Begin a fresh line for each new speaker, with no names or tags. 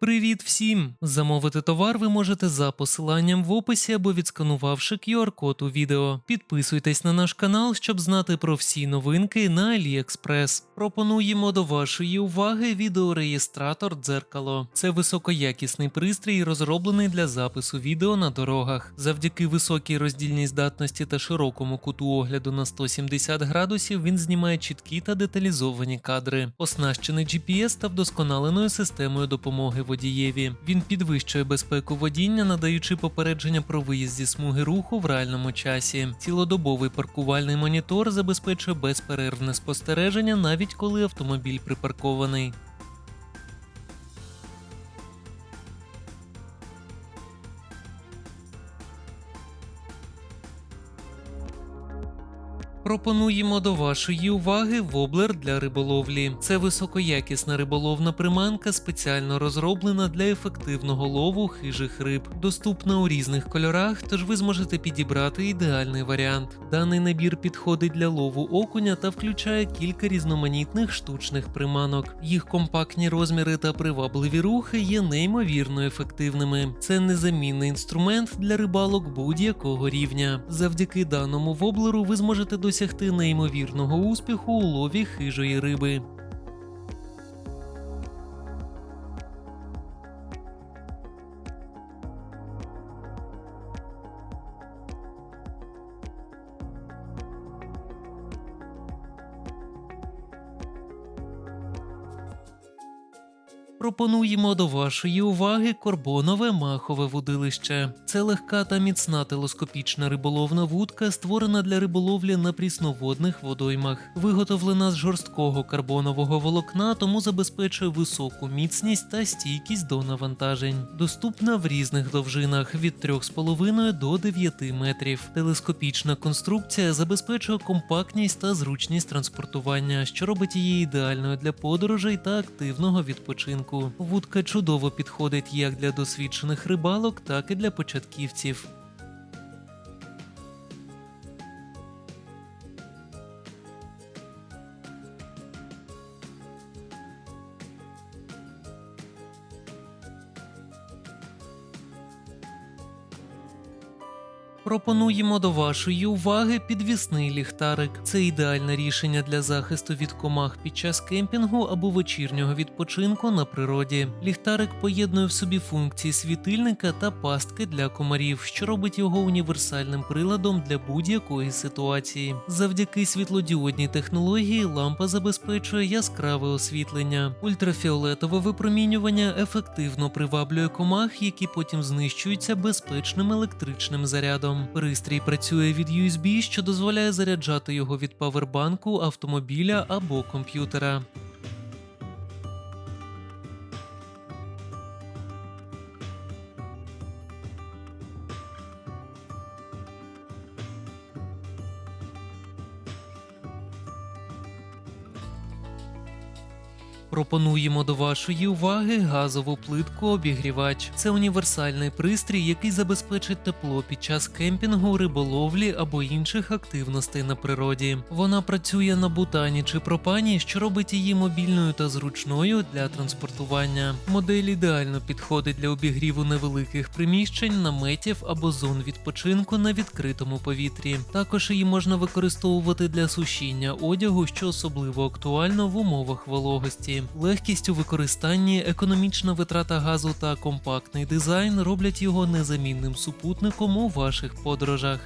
Привіт всім! Замовити товар ви можете за посиланням в описі або відсканувавши QR-код у відео. Підписуйтесь на наш канал, щоб знати про всі новинки на AliExpress. Пропонуємо до вашої уваги відеореєстратор дзеркало. Це високоякісний пристрій, розроблений для запису відео на дорогах. Завдяки високій роздільній здатності та широкому куту огляду на 170 градусів він знімає чіткі та деталізовані кадри, оснащений GPS та вдосконаленою системою допомоги водієві. Він підвищує безпеку водіння, надаючи попередження про виїзд зі смуги руху в реальному часі. Цілодобовий паркувальний монітор забезпечує безперервне спостереження, навіть коли автомобіль припаркований. Пропонуємо до вашої уваги воблер для риболовлі. Це високоякісна риболовна приманка, спеціально розроблена для ефективного лову хижих риб. Доступна у різних кольорах, тож ви зможете підібрати ідеальний варіант. Даний набір підходить для лову окуня та включає кілька різноманітних штучних приманок. Їх компактні розміри та привабливі рухи є неймовірно ефективними. Це незамінний інструмент для рибалок будь-якого рівня. Завдяки даному воблеру ви зможете досягти неймовірного успіху у лові хижої риби. Пропонуємо до вашої уваги корбонове махове вудилище. Це легка та міцна телескопічна риболовна вудка, створена для риболовлі на прісноводних водоймах. Виготовлена з жорсткого карбонового волокна, тому забезпечує високу міцність та стійкість до навантажень. Доступна в різних довжинах від 3,5 до 9 метрів. Телескопічна конструкція забезпечує компактність та зручність транспортування, що робить її ідеальною для подорожей та активного відпочинку. Вудка чудово підходить як для досвідчених рибалок, так і для початківців. Пропонуємо до вашої уваги підвісний ліхтарик. Це ідеальне рішення для захисту від комах під час кемпінгу або вечірнього відпочинку на природі. Ліхтарик поєднує в собі функції світильника та пастки для комарів, що робить його універсальним приладом для будь-якої ситуації. Завдяки світлодіодній технології лампа забезпечує яскраве освітлення. Ультрафіолетове випромінювання ефективно приваблює комах, які потім знищуються безпечним електричним зарядом. Пристрій працює від USB, що дозволяє заряджати його від павербанку, автомобіля або комп'ютера. Пропонуємо до вашої уваги газову плитку обігрівач. Це універсальний пристрій, який забезпечить тепло під час кемпінгу, риболовлі або інших активностей на природі. Вона працює на бутані чи пропані, що робить її мобільною та зручною для транспортування. Модель ідеально підходить для обігріву невеликих приміщень, наметів або зон відпочинку на відкритому повітрі. Також її можна використовувати для сушіння одягу, що особливо актуально в умовах вологості. Легкість у використанні, економічна витрата газу та компактний дизайн роблять його незамінним супутником у ваших подорожах.